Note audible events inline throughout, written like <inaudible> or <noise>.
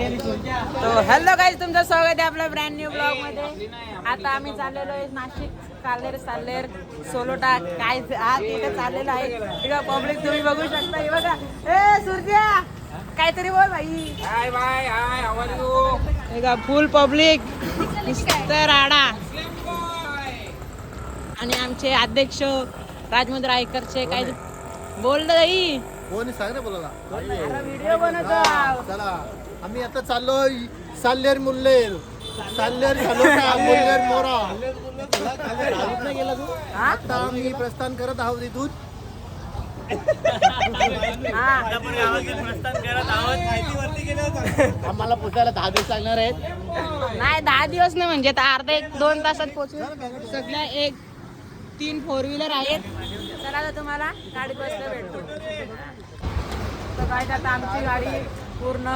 तो hello guys तुमचं स्वागत आहे आपल्या ब्रँड न्यू ब्लॉगमध्ये. आता आम्ही चाललेलो आहे नाशिक कालेर साल्लेर सोलोटा. काय हा तिथे चाललेलो आहे. बघा पब्लिक तुम्ही बघू शकता. हे बघा. ए सूर्या काहीतरी बोल भाई. Hi bye hi how are you बघा फुल पब्लिक मिस्टर आडा आणि आमचे अध्यक्ष राजमुद्र रायकरचे काय बोल ना ताई कोणी सांग रे बोलायला. व्हिडिओ बनवतो. चला. आम्ही आता चाललोय साल्लेर मुल्लेर. साल्लेर झालोटा मुल्लेर मोरा. चालत नाही गेला तू हा? आता आम्ही प्रस्थान करत आहोत इथून. आम्हाला पोचायला दहा दिवस लागणार आहेत. नाही दहा दिवस नाही म्हणजे आता अर्धा एक दोन तासात पोहोचू सगळ्या एक तीन फोर व्हीलर आहेत. चला आता तुम्हाला गाडीत बसलं भेटतो. तर काय आता आमची गाडी पूर्ण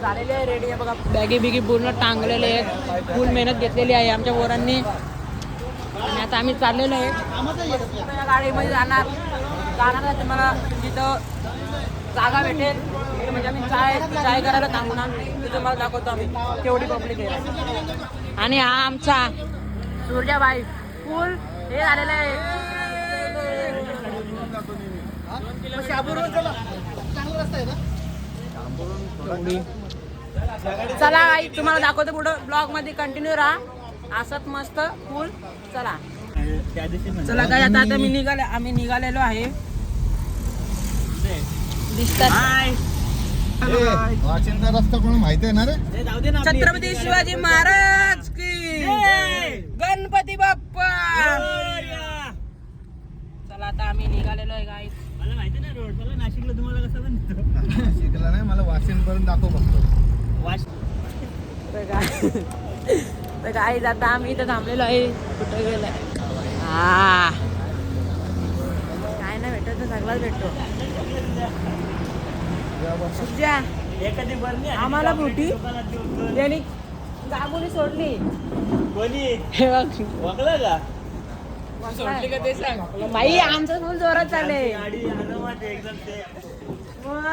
झालेली आहे रेडी आहे. बघा बॅगी बिगी पूर्ण टांगलेले आहेत. फुल मेहनत घेतलेली आहे आमच्या पोरांनी. आणि आता आम्ही चाललेलो आहे. गाडीमध्ये जाणार. जाणार आहे तुम्हाला जिथं जागा भेटेल. तिथे म्हणजे आम्ही चाय चाय करायला थांबू ना तिथं तुम्हाला दाखवतो आम्ही. केवढी पब्लिक आहे. आणि हा आमचा सूर्याबाई फुल हे झालेलं आहे. चला आई तुम्हाला दाखवतो पुढं. ब्लॉगमध्ये कंटिन्यू राहा. असत मस्त फुल चला. चला काय आता आता मी निघाले आम्ही निघालेलो आहे. रस्ता कोण माहिती आहे ना रे? छत्रपती शिवाजी महाराज की गणपती बाप्पा. चला आता आम्ही निघालेलो आहे गाईस मला माहिती नाही रोड मला नाशिकला तुम्हाला कसं पण शिकला नाही मला वाशिम पर्यंत दाखव फक्त. वाश तर काय आता आम्ही इथं थांबलेलो आहे. कुठं गेलाय? हा. काय नाही भेटत तर सगळाच भेटतो. आम्हाला मोठी. त्यांनी गाबुली सोडली. कोणी? हे बघ. वकलं का? बाई आमचं फुल जोरात चालले गाडी आरामात आहे एकदम ते मग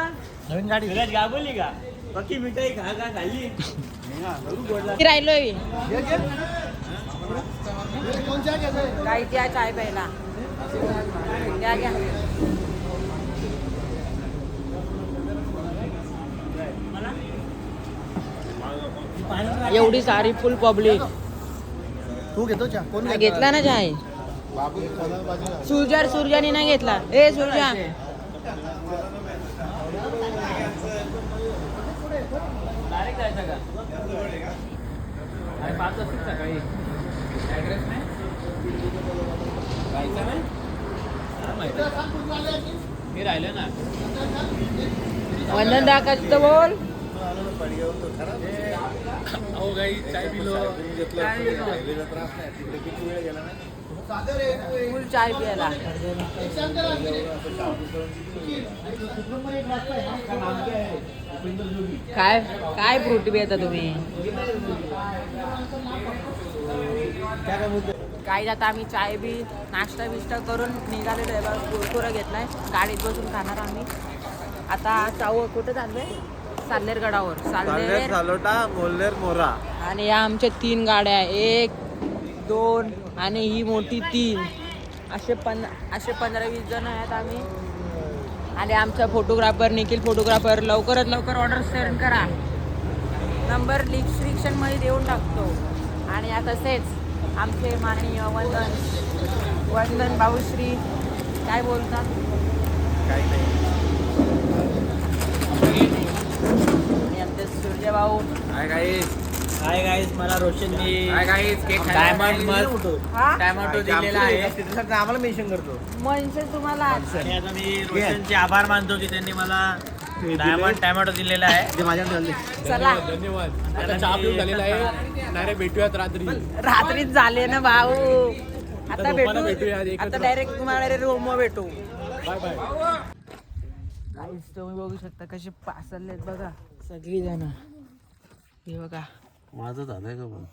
नवीन गाडी. गाबवली का? पक्की मिठाई खा का खाल्ली. राहिलोय. त्या चाय प्यायला. घ्या. घ्या एवढी सारी फुल पब्लिक. तू घेतो चा कोण घेतला ना बाजूला सुरजार सुरजानी नाही घेतला. ए सुरजा वंदन दाखवत बोल. अहो काही चाय पिलो. फुल चाय प्यायला. काय काय फ्रुटी पिता तुम्ही? काय आता आम्ही चाय बी नाश्ता बिष्टा करून निघालेलो आहे बघा कुरकुरा घेतलाय. गाडीत बसून खाणार आम्ही. आता चाऊ कुठं चाललोय? साल्लेर गडावर. साल्लेर चालोटा मोल्लेर मोरा. आणि या आमच्या तीन गाड्या एक दोन आणि ही मोठी तीन. असे पं असे पंधरा वीस जण आहेत आम्ही. आणि आमचा फोटोग्राफर निखिल फोटोग्राफर लवकरात लवकर ऑर्डर सेंड करा. नंबर डिस्क्रिप्शनमध्ये देऊन टाकतो. आणि आता तसेच आमचे माननीय वंदन वंदन भाऊश्री काय बोलतात? हाय गाईस हाय गाईस मला रोशननी हाय गाईस केक डायमंड मस्त. हा? टॅमॅटो दिलेला आहे. आम्हाला मेन्शन करतो. म्हणजे तुम्हाला. आणि आता मी रोशनचे आभार मानतो की त्यांनी मला डायमंड टॅमॅटो दिलेला आहे. ते माझ्या झाले चला. धन्यवाद आता चहा पिऊन झालेला आहे. नाही रे भेटूयात रात्री. रात्रीच झाले ना भाऊ. आता झोपायला भेटूया भेटू एकत्र. आता डायरेक्ट तुम्हाला रूम भेटू. बाय बाय काहीच तुम्ही बघू शकता कसे पासरले बघा. सगळी जण हे बघा. माझं झालंय का पण?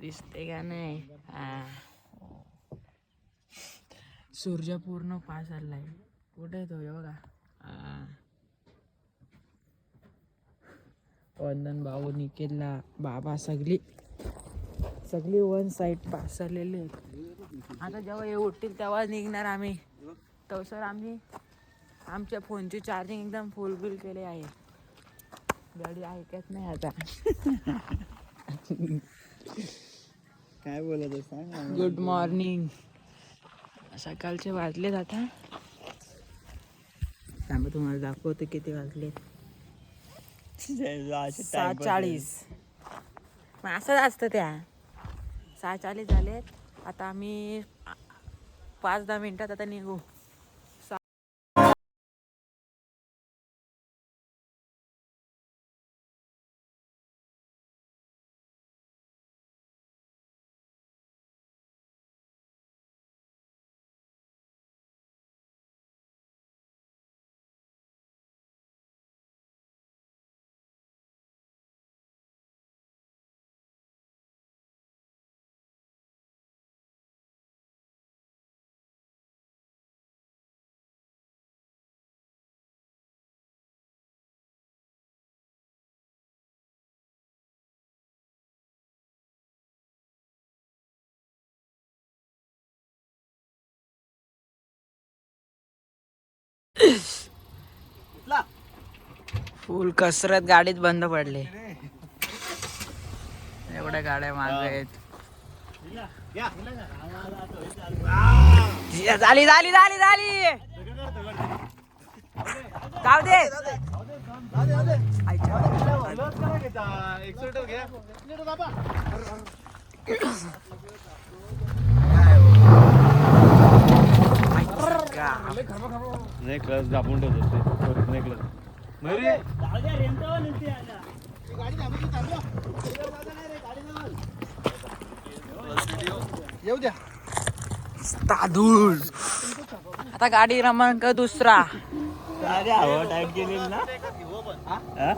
दिसते का नाही? हा. सूर्य पूर्ण पासरलाय कुठे तो? हे बघा. हा. वंदन भाऊ निकेलला बाबा सगळी. सगळी वन साईड पास झालेली आहेत. आता जेव्हा हे उठतील तेव्हा निघणार आम्ही. तसं आम्ही आमच्या फोनची चार्जिंग एकदम फुल बिल केले आहे. गाडी ऐकत नाही आता. काय बोलत सांग गुड मॉर्निंग सकाळचे वाजलेत आता. थांबा तुम्हाला दाखवते किती वाजले सहा चाळीस मग असंच असतं त्या. सहा चाळीस झालेत. आता आम्ही पाच दहा मिनिटात आता निघू. फुल कसरत गाडीत बंद पडले. एवढ्या गाड्या माग आहेत. झाली झाली झाली झाली. जाऊ दे. आईच्या <laughs> गा. नेकलस दाबून ठेवतो नेकलस येऊ द्या. तादूळ. आता गाडी क्रमांक दुसरा. हा?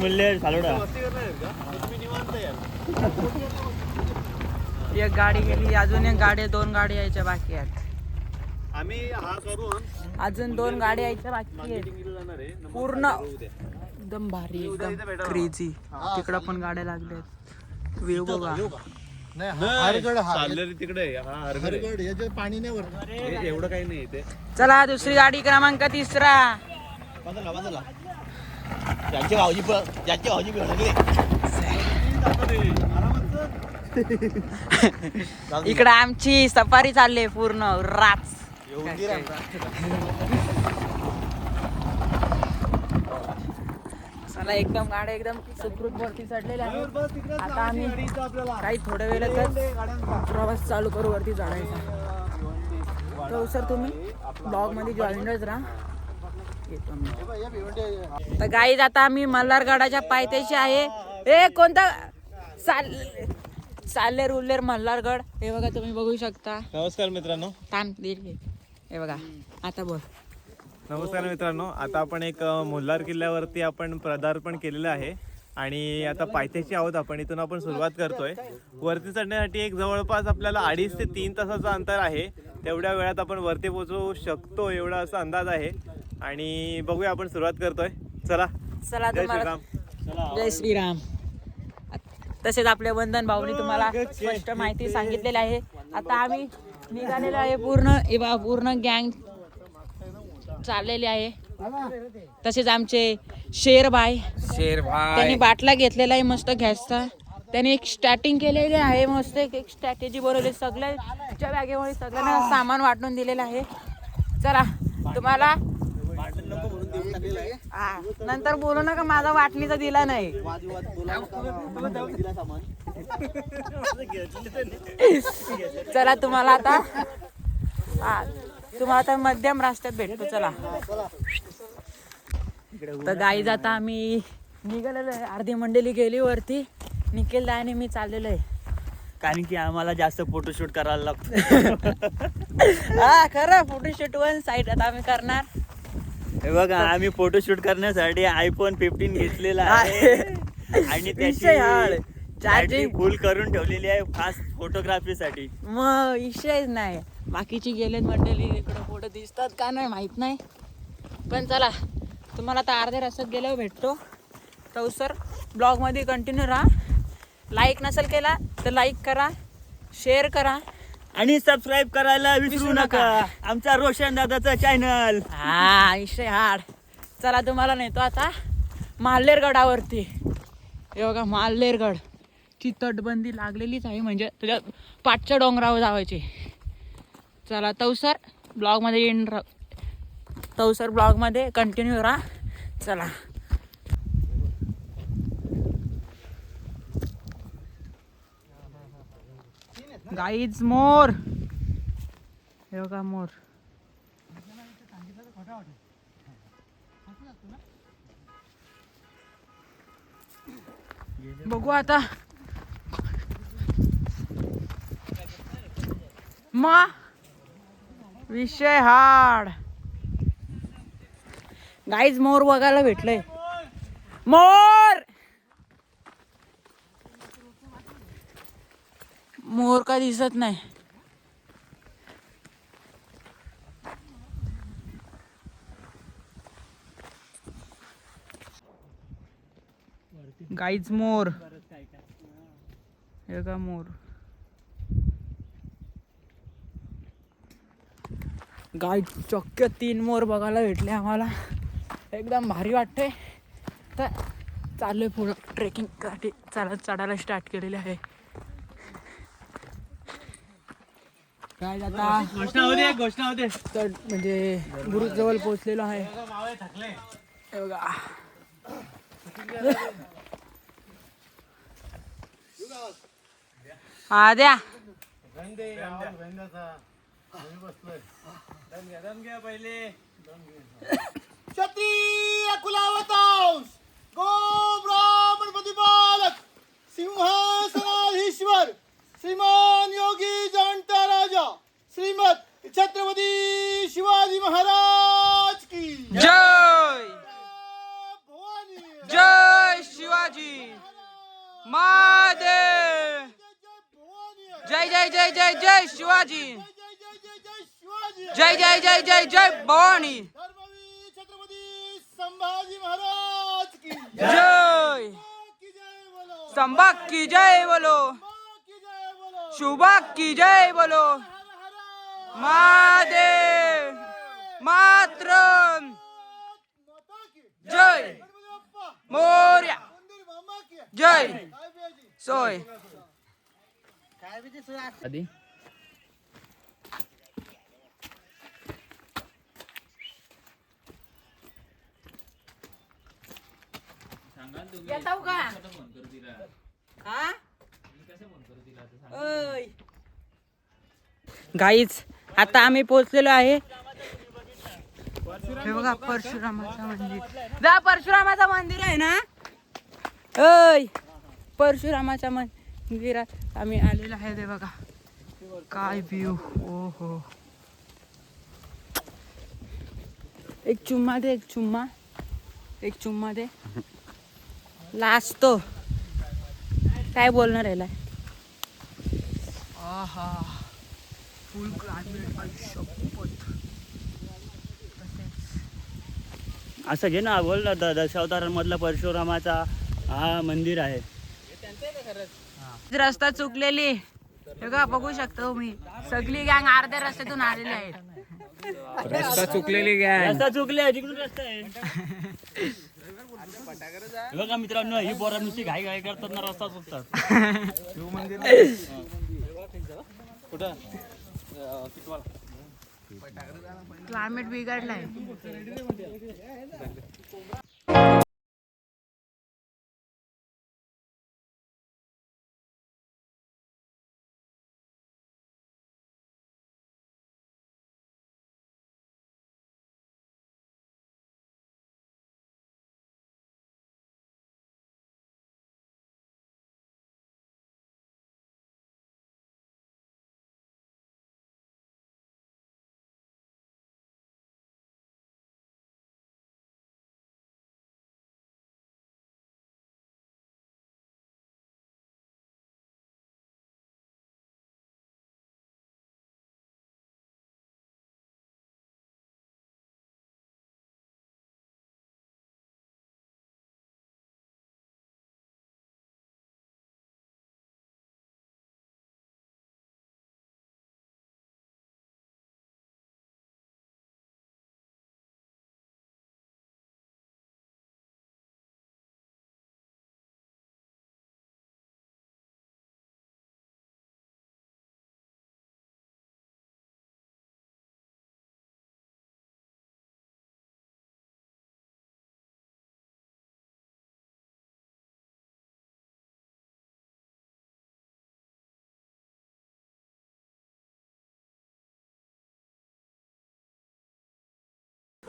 मुल्लेर सालोडा एक गाडी गेली अजून एक गाडी दोन गाडी यायच्या बाकी आहेत. आम्ही हा करून अजून दोन गाडी यायच्या बाकी आहेत. पूर्ण एकदम भारी एकदम क्रेझी तिकडं पण गाड्या लागल्यात व्ह्यू बघा नाही हरगड हा. चाललेली तिकडे आहे. हा हरगड आहे. हरगड याचे पाणी नाही वर हे- एवढं काही नाही इथे. चला दुसरी गाडी क्रमांक तिसरा. ज्यांची भाऊजी ज्यांची भाऊजी <laughs> इकडं आमची सफारी चालली पूर्ण राच चला एकदम गाड्या एकदम सुखरूप वरती चढलेल्या आता आम्ही काही थोड्या वेळातच प्रवास चालू करू वरती चढायचा तर सर तुम्ही? ब्लॉगमध्ये जॉईनच राहा. तर गाईज आता आम्ही मल्हारगडाच्या पायथ्याशी आहे. ए कोणता? चाल चाल्लेर उल्लेर मल्हारगड. हे बघा तुम्ही बघू शकता. नमस्कार मित्रांनो. थांब दे घे. हे बघा आता बोल. नमस्कार मित्रांनो. आता आपण एक अ, मुल्हार किल्ल्यावरती आपण पदार्पण केलेलं आहे. आणि आता पायथ्याशी आहोत आपण. इथून आपण सुरुवात करतोय. वरती चढण्यासाठी एक जवळपास आपल्याला अडीच ते तीन तासाचं अंतर आहे. तेवढ्या वेळात आपण वरती पोहोचू शकतो एवढा असा अंदाज आहे. आणि बघूया आपण सुरुवात करतोय. चला. चला जय तुम्हाला श्रीराम. जय श्रीराम. तसेच आपले वंदन भाऊनी तुम्हाला स्पष्ट माहिती सांगितलेली आहे. आता आम्ही निघालेलो आहे पूर्ण बघा, पूर्ण गँग चाललेली आहे. तसेच आमचे शेरबाई त्यांनी बाटला घेतलेला आहे मस्त गॅसचा. त्यांनी एक स्टार्टिंग केलेली आहे मस्त एक एक स्ट्रॅटेजी बनवली. सगळ्याच्या बॅगेमध्ये सगळ्यांना सामान वाटून दिलेलं आहे. चला तुम्हाला हा, नंतर बोलू नका माझा वाटणीचा दिला नाही. चला तुम्हाला आता हा. तुम्हाला आता मध्यम रस्त्यात भेटतो चला. तर गाई आता आम्ही निघालेलो आहे. अर्धी मंडळी गेली वरती. निखिल आणि मी चाललेलो आहे. कारण की आम्हाला जास्त फोटोशूट करायला लागतो. <laughs> हा खरं फोटोशूट वन साईड आता आम्ही करणार. हे बघा आम्ही फोटोशूट करण्यासाठी आयफोन फिफ्टीन घेतलेला आहे. आणि. <laughs> त्याची बॅटरी फुल करून ठेवलेली आहे फास्ट फोटोग्राफीसाठी मग विषयच नाही. बाकीची गेलेत मंडळी इकडं पुढे दिसतात का नाही माहीत नाही. पण चला तुम्हाला आता अर्ध्या रस्त्यात गेल्यावर भेटतो. तर सर ब्लॉगमध्ये कंटिन्यू राहा. लाईक नसेल केला तर लाईक करा शेअर करा. आणि सबस्क्राईब करायला विसरू नका. आमचा रोशन दादाचा चॅनल हा हाड. चला तुम्हाला नेतो आता माल्लेरगडावरती हे बघा माल्लेरगड ची तटबंदी लागलेलीच आहे म्हणजे तुझ्या पाठच्या डोंगरावर जावायची. चला तवसर ब्लॉगमध्ये रा तवसर ब्लॉगमध्ये कंटिन्यू राहा चला. गाईज मोर हे बघा मोर बघू आता. मा. विषय हाड गाईज मोर बघायला भेटलंय. मोर मोर का दिसत नाही. गाईज मोर. हे का मोर. गाय चक्क तीन मोर बघायला भेटले आम्हाला. एकदम भारी वाटते तर चाललोय पुढं ट्रेकिंगसाठी चालत चढायला स्टार्ट केलेले आहे. काय आता? घोषणा होते घोषणा होते तर म्हणजे गुरु जवळ पोहोचलेलो आहे. हे बघा हा द्या. पहिले क्षत्रिय कुलावतांश गो ब्राह्मण प्रतिपालक सिंहासनाधीश्वर. श्रीमान योगी जाणता राजा श्रीमद छत्रपती शिवाजी महाराज की। जय। भवानी। जय शिवाजी। महादेव। जय जय जय जय जय शिवाजी। जय जय जय जय जय शिवाजी जय जय जय जय जय। भवानी छत्रपती संभाजी महाराज की जय संभाग की जय बोलो। जय बोलो। शुभाग की जय। बोलो हर हर महादेव मातरम माता की? जय गणपती बाप्पा मोर्या मंदिर मामा की जय काय पाहिजे सोय येताव का हा? ओय. गाईच आता आम्ही पोहोचलेलो आहे. हे बघा परशुरामाचं मंदिर. जा परशुरामाचं मंदिर आहे ना? अय परशुरामाच्या मंदिरात आम्ही आलेलो आहे ते बघा. काय व्ह्यू ओ हो एक चुम्मा दे एक चुम्मा. एक चुम्मा दे. लाजतो काय बोलणार याला? आहा. फुल क्लायमेट आयुष्यपत असं घे ना बोल ना दशावतारांमधला परशुरामाचा हा मंदिर आहे. रस्ता चुकलेली. हे का बघू शकतो मी सगळी गँग अर्ध्या रस्त्यातून आलेली आहेत. रस्ता चुकलेली काय रस्ता चुकले तिकडून रस्ता आहे. हे बघा मित्रांनो ही पोरा नुसती घाई घाई करतात ना रस्ता चुकतात. <laughs> क्लायमेट बिघडलाय.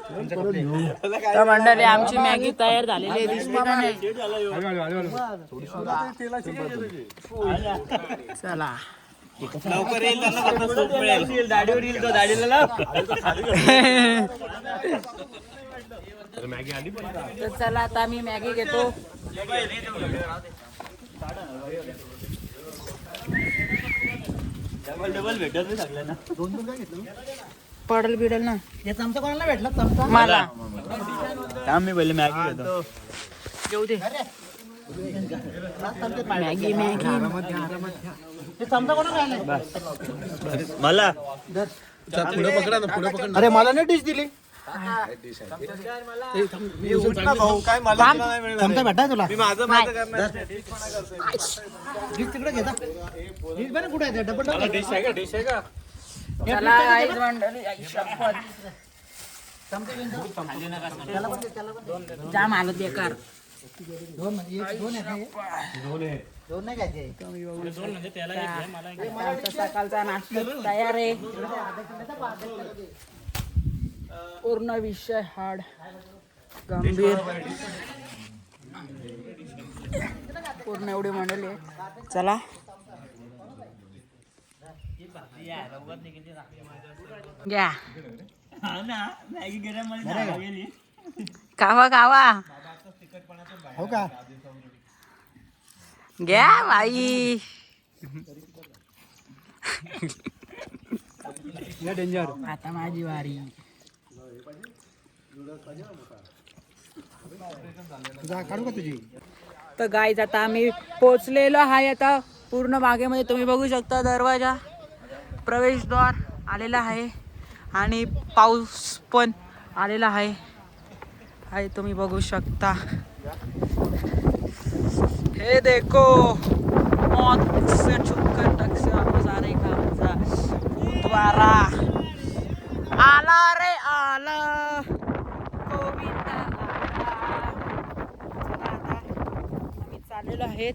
तर मंडळी आमची मॅगी तयार झालेली आहे चला लवकर येईल मिळेल दाढीवर येईल तो दाढीला तर चला आता मी मॅगी घेतो. डबल डबल भेटत नाही सगळ्यांना पडल बिडल ना. या चमचा कोणाला भेटला? चमचा? मला. मी पहिले मॅगी घेतो. घेऊ दे. Maggi Maggi. हे चमचा कोणाला राहिलाय? मला? पुढे पकडा ना पुढे पकड अरे मला नाही डिश दिली. भेटाय तुला. मी माझं माझं करणार डिश तिकडे घेता डिश बरं कुठे आहे डबल डिश आहे का? डिश आहे का? चला guys, मंडळी आई शपथ. जाम आलं बेकार. सकाळचा नाश्ता तयार आहे. पूर्ण विषय हार्ड गंभीर. पूर्ण एवढी मंडळी चला. घ्या. हा खावा खावा. हो का? घ्या बाई. डेंजर. आता माझी वारी. जा काढू का तुझी? तर गाईज आता आम्ही पोचलेलो आहे आता पूर्ण बागेमध्ये. तुम्ही बघू शकता दरवाजा. प्रवेशद्वार आलेला आहे आणि पाऊस पण आलेला आहे. आहे तुम्ही बघू शकता. हे देखो मौत से छुपकर टक से वापस आ द्वारा आला रे आला. गोविंद आला. आम्ही चाललेलो आहेत.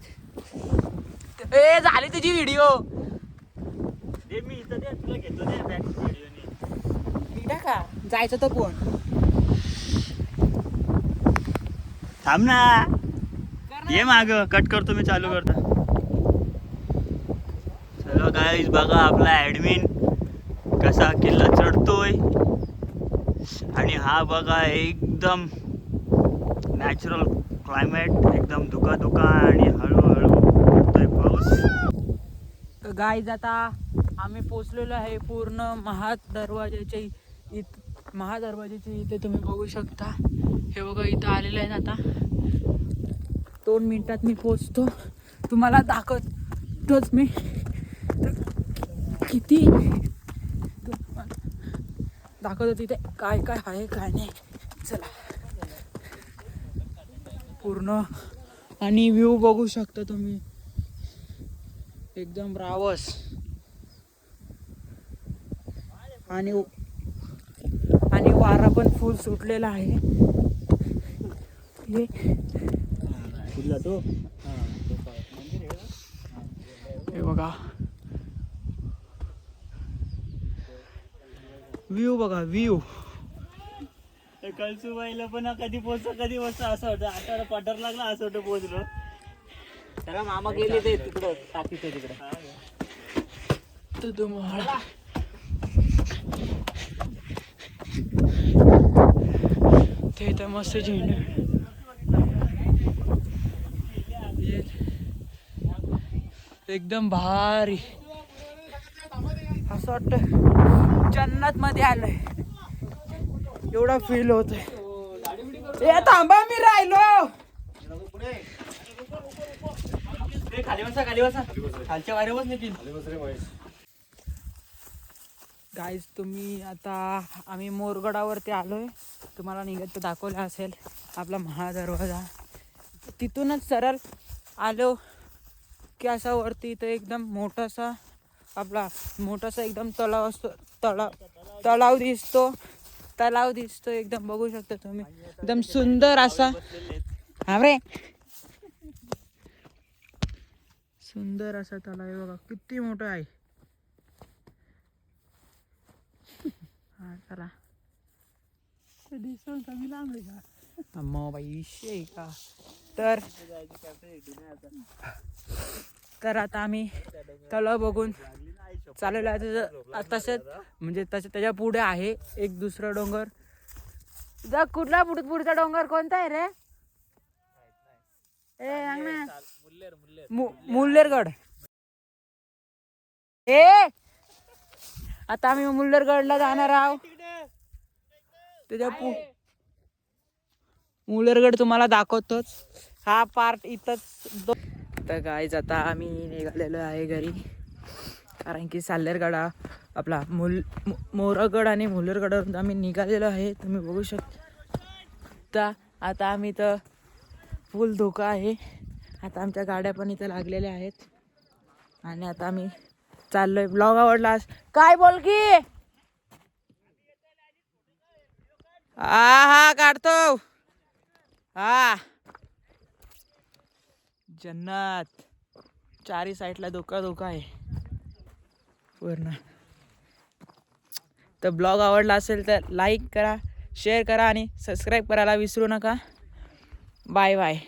ए झाली तुझी व्हिडिओ का जायचं तर कोण? थांब ना. ये माग कट करतो मी चालू करतो. चलो गाईज बघा आपला ऍडमिन कसा किल्ला चढतोय. आणि हा बघा एकदम नॅचरल क्लायमेट एकदम धुका धुका आणि हळूहळू पाऊस. गाईज आता आम्ही पोचलेलो आहे पूर्ण महादरवाजाच्या इथ महादरवाजाच्या इथे तुम्ही बघू शकता. हे बघा इथं आलेलं आहे आता. दोन मिनटात मी पोचतो तुम्हाला दाखवतोच मी. किती दाखवतो तिथे काय काय आहे काय नाही. चला. पूर्ण. आणि व्ह्यू बघू शकता तुम्ही. एकदम रावस. आणि आणि वारा पण फुल सुटलेला आहे. हे. हे बघा. व्ह्यू बघा व्ह्यू कळसुबाईला पण कधी पोचतो कधी पोचतो असं वाटतं आता पटर लागला असं पोचलो त्याला मामा गेले ते तिकडं टाकीचं तिकडं. तर तुम्हाला ते तर मस्त झेंडे. एकदम भारी. असं वाटत जन्नत मध्ये आलंय. एवढा फील होत ए थांबा मी राहिलो. खाली बसा खाली बसा. खालच्या वारे बस नितीन. गाईज तुम्ही आता आम्ही मोरगडावरती आलो आहे तुम्हाला निघत दाखवलं असेल आपला महादरवाजा. तिथूनच सरळ आलो की असा वरती इथं एकदम मोठासा आपला मोठासा एकदम तलाव असतो. तलाव तलाव दिसतो. तलाव दिसतो एकदम बघू शकता तुम्ही. एकदम सुंदर असा. हा रे. सुंदर असा तलाव आहे बघा. किती मोठा आहे. हा चला. मग बाई विषय आहे का? तर तर आता आम्ही तलाव बघून तसं- तसंच म्हणजे तसं त्याच्या पुढे आहे एक दुसरं डोंगर. जा कुठला पुढ पुढचा डोंगर? कोणता आहे रे? ए मुल्लेरगड. ए! आता आम्ही मुल्लेरगडला जाणार आहोत त्याच्या पु मुल्लेरगड तुम्हाला दाखवतोच. हा पार्ट इथंच तर गाईज आता आम्ही निघालेलो आहे घरी. कारण की साल्लेरगड आपला मुल मोरगड आणि मुल्लेरगडावरून आम्ही निघालेलो आहे. तुम्ही बघू शकता. आता आम्ही तर फुल धोका आहे. आता आमच्या गाड्या पण इथं लागलेल्या आहेत. आणि आता आम्ही चाललोय. ब्लॉग आवडला काय बोल की? हा हा काढतो. हा. जन्नत. चारी साईडला धोका धोका आहे. पूर्ण तर ब्लॉग आवडला असेल तर लाईक करा शेअर करा आणि सबस्क्राईब करायला विसरू नका. Bye bye